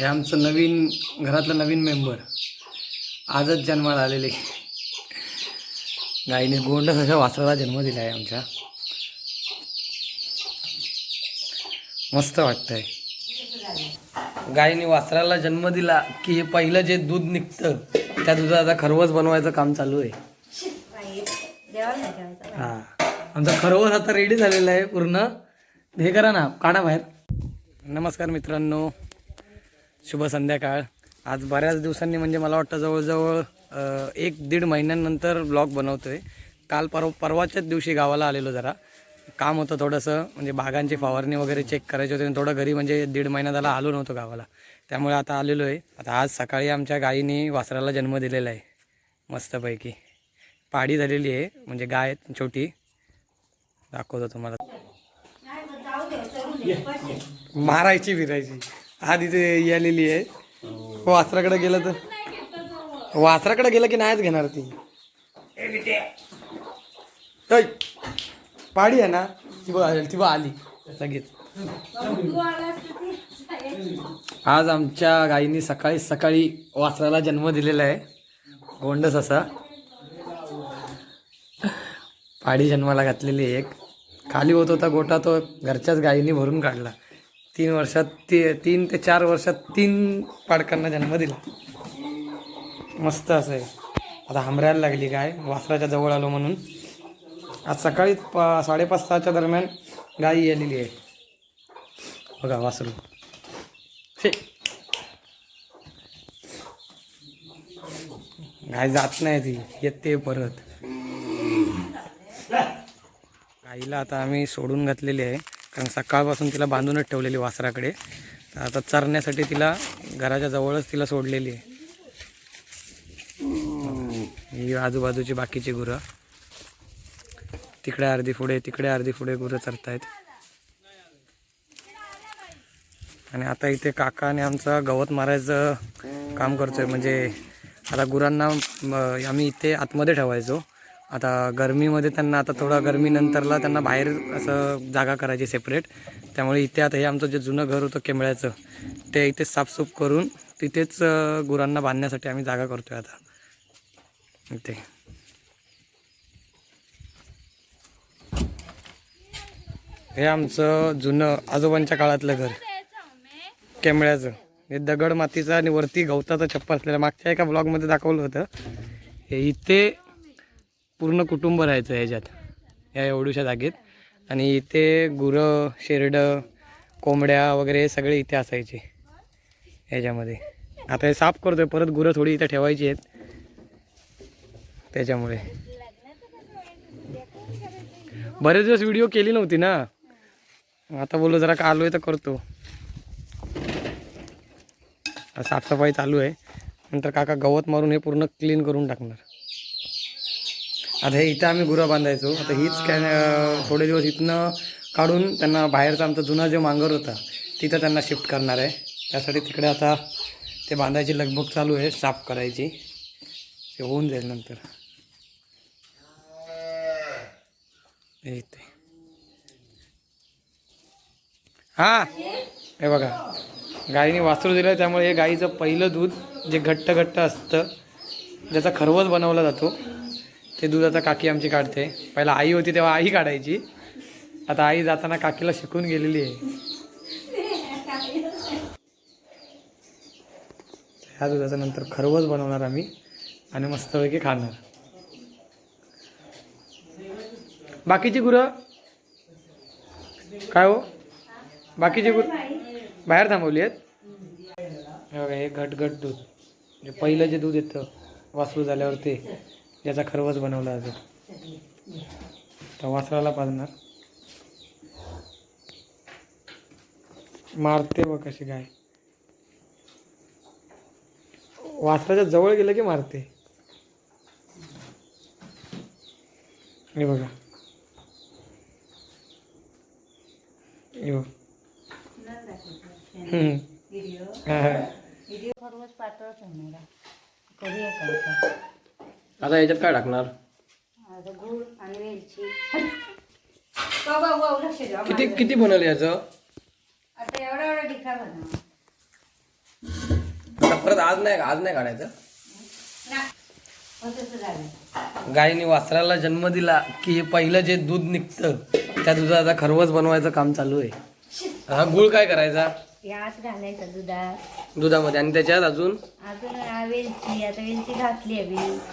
हे आमचं नवीन घरातलं नवीन मेंबर आजच जन्माला आलेले. गाईने गोंड अशा वासराला जन्म दिला आहे आमच्या. मस्त वाटतंय. गायीने वासराला जन्म दिला की हे पहिलं जे दूध निघतं त्या दुधाचा खरवस बनवायचं काम चालू आहे. हा. आमचा खरवस आता रेडी झालेला आहे पूर्ण. हे करा ना काढा बाहेर. नमस्कार मित्रांनो. शुभ संध्याकाळ. आज बऱ्याच दिवसांनी म्हणजे मला वाटतं जवळजवळ एक दीड महिन्यानंतर ब्लॉग बनवतोय. काल परवा परवाच्याच दिवशी गावाला आलेलो जरा. काम होतं थोडंसं म्हणजे बागांची फवारणी वगैरे चेक करायची होती आणि थोडं घरी म्हणजे दीड महिना झाला आलो नव्हतो गावाला. त्यामुळे आता आलेलो आहे आता आज सकाळी आमच्या गायीने वासराला जन्म दिलेला आहे मस्तपैकी. पाडी झालेली आहे म्हणजे गाय छोटी. दाखवतो तुम्हाला. मारायची फिरायची. हा तिथे आलेली आहे. वासराकडे गेलं तर? वासराकडे गेलं की नाहीच घेणार ती? पाडी आहे ना ती ती बघ आली. लगेच आज आमच्या गाईनी सकाळी सकाळी वासराला जन्म दिलेला आहे. गोंडस असा पाडी जन्माला घातलेली आहे एक. खाली होत होता गोटा तो घरच्याच गायीने भरून काढला. तीन वर्षात ती तीन ते चार वर्षात तीन पाडकांना जन्म दिला. मस्त असं आहे. आता हमरायला लागली गाय वासराच्या जवळ आलो म्हणून. आज सकाळी पा साडेपाच सहाच्या दरम्यान गाई आलेली आहे. बघा वासरू. गाय जात नाही ती. येते परत. गाईला आता आम्ही सोडून घातलेली आहे. कारण सकाळपासून तिला बांधूनच ठेवलेली वासराकडे. तर आता चरण्यासाठी तिला घराच्या जवळच तिला सोडलेली आहे. ही आजूबाजूची बाकीची गुरं. तिकडे अर्धी पुढे तिकडे अर्धी पुढे गुरं चरतायत. आणि आता इथे काकाने आमचं गवत मारायचं काम करतोय. म्हणजे आता गुरांना आम्ही इथे आतमध्ये ठेवायचो. आता गरमीमध्ये त्यांना आता थोडा गरमीनंतरला त्यांना बाहेर असं जागा करायची सेपरेट त्यामुळे इथे आता हे आमचं जे जुनं घर होतं केंबळ्याचं ते इथे साफसूफ करून तिथेच गुरांना बांधण्यासाठी आम्ही जागा करतोय आता. इथे. हे आमचं जुनं आजोबांच्या काळातलं घर. केंबळ्याचं हे दगड मातीचं आणि वरती गवताचं छप्पर असलेलं. मागच्या एका ब्लॉगमध्ये दाखवलं होतं. हे इथे पूर्ण कुटुंब राहायचं ह्याच्यात या एवढ्याशा जागेत. आणि इथे गुरं शेरडं कोंबड्या वगैरे सगळे इथे असायचे ह्याच्यामध्ये आता हे साफ करतोय परत गुरं थोडी इथे ठेवायची आहेत. त्याच्यामुळे. बरेच दिवस व्हिडिओ केली नव्हती ना? आता बोललो जरा का आलो आहे तर करतो. साफसफाई चालू आहे. नंतर काका गवत मारून हे पूर्ण क्लीन करून टाकणार. आता हे इथं आम्ही गुरं बांधायचो. आता हीच काय थोडे दिवस इथनं काढून त्यांना बाहेरचा आमचा जुना जो मांगर होता तिथं त्यांना शिफ्ट करणार आहे. त्यासाठी तिकडे आता ते बांधायची लगबग चालू आहे साफ करायची. ते होऊन जाईल नंतर. इथे. हा हे बघा. गाईने वासरू दिलं त्यामुळे हे गाईचं पहिलं दूध जे घट्ट घट्ट असतं ज्याचा खरवस बनवला जातो ते दूध आता काकी आमची काढते. पहिला आई होती तेव्हा आई काढायची. आता आई जाताना काकीला शिकून गेलेली आहे. ह्या दुधाचा नंतर खरवस बनवणार आम्ही आणि मस्तपैकी खाणार. बाकीची गुरं? काय हो? बाकीची गुरं? बाहेर थांबवली आहेत? हे बघा हे घट घट दूध. म्हणजे पहिलं जे दूध येतं वासरू झाल्यावर ते. ज्याचा खरवस बनवला जातो. तर वासराला पाजणार. मारते बघ कशी गाय वासराच्या जवळ गेलं की मारते. हे बघा. हे आता याच्यात काय टाकणार? आता गूळ आणि वेलची हो, हो, हो, लक्ष द्या किती किती बनवलं याचं? आता एवढा एवढा टिका बनव. परत आज नाही आज नाही काढायचं? तसं झालं. गायीने वासराला जन्म दिला की हे पहिलं जे दूध निघतं त्या दुधाचा खरवस बनवायचं काम चालू आहे. हा गुळ काय करायचा? यात घालायचं दुधात. दुधामध्ये आणि त्याच्यात अजून? अजून वेलची आता वेलची घातली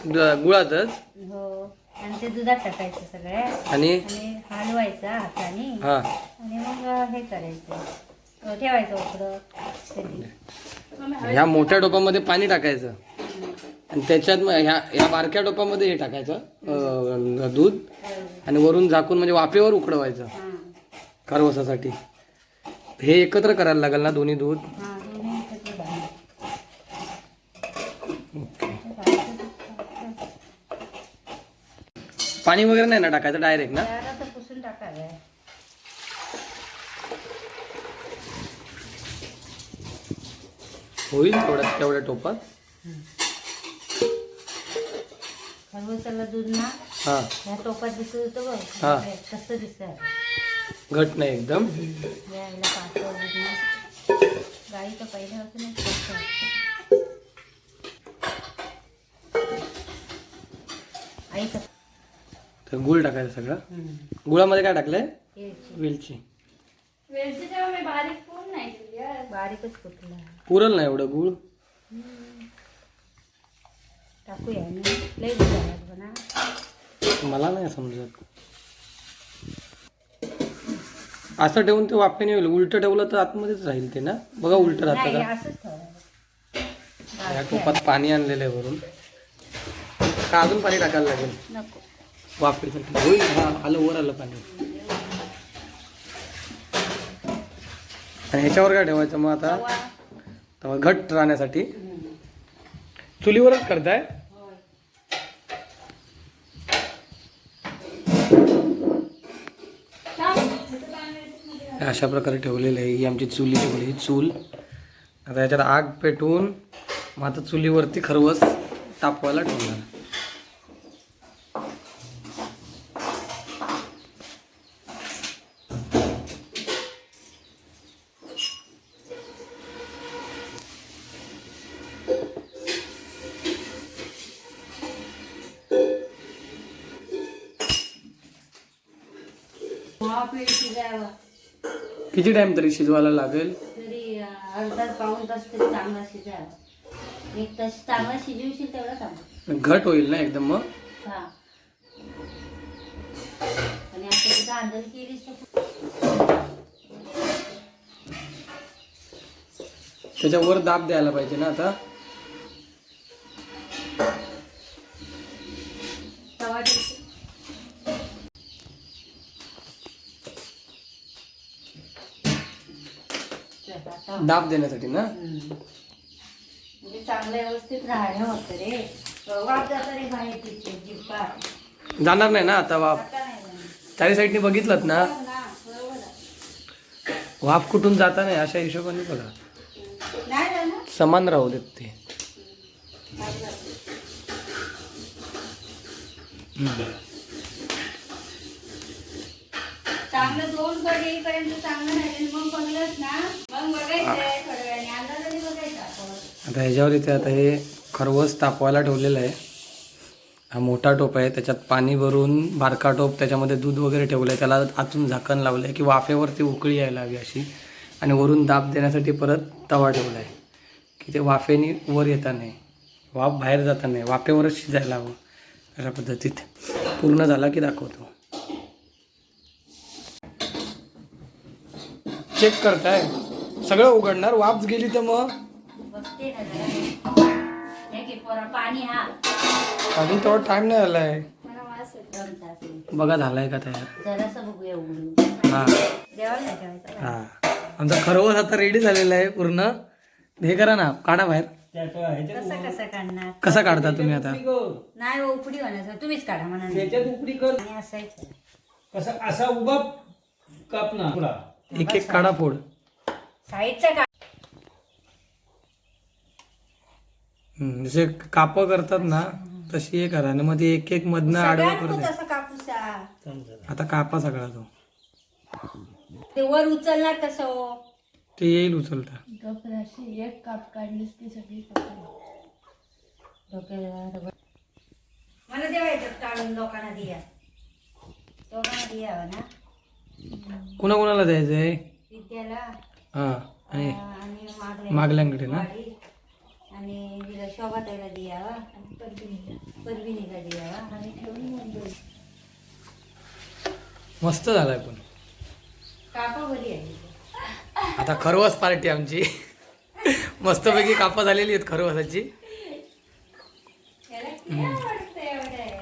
दु- गुळातच? हो. आणि ते दुधात टाकायचं सगळ्या आणि? आणि हलवायचं हाताने. हा. आणि मग हे करायचं. अ, ठेवायचं उकडं. कधी ह्या मोठ्या टोपामध्ये पाणी टाकायचं. आणि त्याच्यात मग ह्या ह्या बारक्या टोपामध्ये हे टाकायचं. अं, दूध. आणि वरून झाकून म्हणजे वाफेवर उकडवायचं. हां. हे एकत्र करायला लागेल ना दोन्ही दूध? हां. पाणी वगैरे नाही ना टाकायचं डायरेक्ट ना? होईल तेवढ्या तेवढ्या टोपात? दूध ना? हा. टोपात दिसत होतं हा. बघ कसं दिसत घट नाही. एकदम तर गुळ टाकायचं सगळं. गुळामध्ये काय टाकलंय? वेलची. वेलची. बारीकच कुठला पुरल ना एवढं गुळ. टाकूया मला नाही समजत. असं ठेवून ते वाफेने होईल उलट ठेवलं तर आतमध्येच राहील ते ना? बघा उलट राहतं नाही का? या टोपात पाणी आणलेलं आहे वरून. का अजून पाणी टाकायला लागेल? वाफेसाठी. होईल हा आलं वर आलं पाणी. आणि ह्याच्यावर काय ठेवायचं मग आता? तवा. तेव्हा घट राहण्यासाठी. चुलीवरच करताय? अशा प्रकारे ठेवलेलं आहे. ही आमची चुली ठेवली ही चूल. आता याच्यात आग पेटवून मग आता चुलीवरती खरवस तापवायला ठेवणार. महापीठ किती टाइम तरी शिजवायला लागेल? तरी अं, अर्धा पाऊन तास तरी चांगला शिजावं एक तास चांगला शिजवशील तेवढा चांगला. घट होईल ना एकदम मग? हा. आणि आता तिथं अंदाज केलीस तर त्याच्यावर दाब द्यायला पाहिजे ना आता तवा ठेवशील. चल, आता दाब देण्यासाठी ना. म्हणजे चांगलं व्यवस्थित राहणं होतं रे. वाप जाता रे बाहेर तिथे जिप्पा जाणार नाही ना आता जाणार. चारी साईडने बघितलं ना. वाफ कुठून जाता नाही अशा हिशोबाने बघा. समान राहू देत ते. चांगलं दोन कड येईपर्यंत चांगलं नाही आणि मग बनलंच ना. मग बघायचं थोड्या वेळाने अंदाजाने बघायचं आपण. आता ह्याच्यावर इथे आता हे खरवस तापवायला ठेवलेलं आहे. हा मोठा टोप आहे. त्याच्यात पाणी भरून बारका टोप त्याच्यामध्ये दूध वगैरे ठेवलं आहे त्याला आतून झाकण लावलं आहे की वाफेवरती उकळी यायला हवी अशी. आणि वरून दाब देण्यासाठी परत तवा ठेवला आहे की ते वाफेने वर येता नाही. वाफ बाहेर जाता नाही. वाफेवरच शिजायला हवं. अशा पद्धतीत. पूर्ण झाला की दाखवतो. चेक करताय. सगळं उघडणार वाफ गेली तर मग? अजून तेवढा टाइम नाही आलाय. बघा झालाय का तयार? जरासं बघूया उघडून. हा. हा. आमचा खरवस आता रेडी झालेला आहे पूर्ण. हे करा ना काढा बाहेर. कसं कसं काढणार? कसा काढता तुम्ही आता? नाही हो, उपडी होण्याचं तुम्हीच काढा म्हणा त्याच्यात उकडी कर. आणि असायचं. कसा असा उभा काप ना. पुढा एक एक काढा फोड साईडचा का हम्म, जसे काप करतात ना तशी हे करा आणि मग ते एक एक मधनं आडवा करते कापूसा आता कापा सगळा तो. ते वर उचलणार कसं हो. ते येईल उचलता. एक काप काढलीस की सगळी डोक्याला. मला द्यायचं काढून लोकांना दिया. लोकांना दिया ना. कुणा कुणाला द्यायचं आहे? हां आणि मागल्यांकडे ना वाडी. आणि तिला शोभा ताईला दियावा. आणि परबिनीला परबिनीला दियावा. आणि ठेवून मुंबई मस्त झालाय पण. कापा बरी आहे आता खरवस पार्टी आमची. मस्तपैकी कापा झालेली आहेत खरवसाची.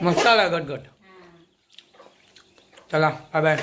मग चला गट गट चला बाय बाय